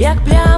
як пляму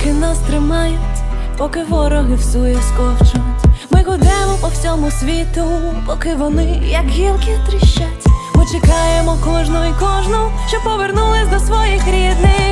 Ваші нас тримають, поки вороги всує сковчуть. Ми гудемо по всьому світу, поки вони, як гілки, тріщать. Ми чекаємо кожну і кожну, що повернулись до своїх рідних.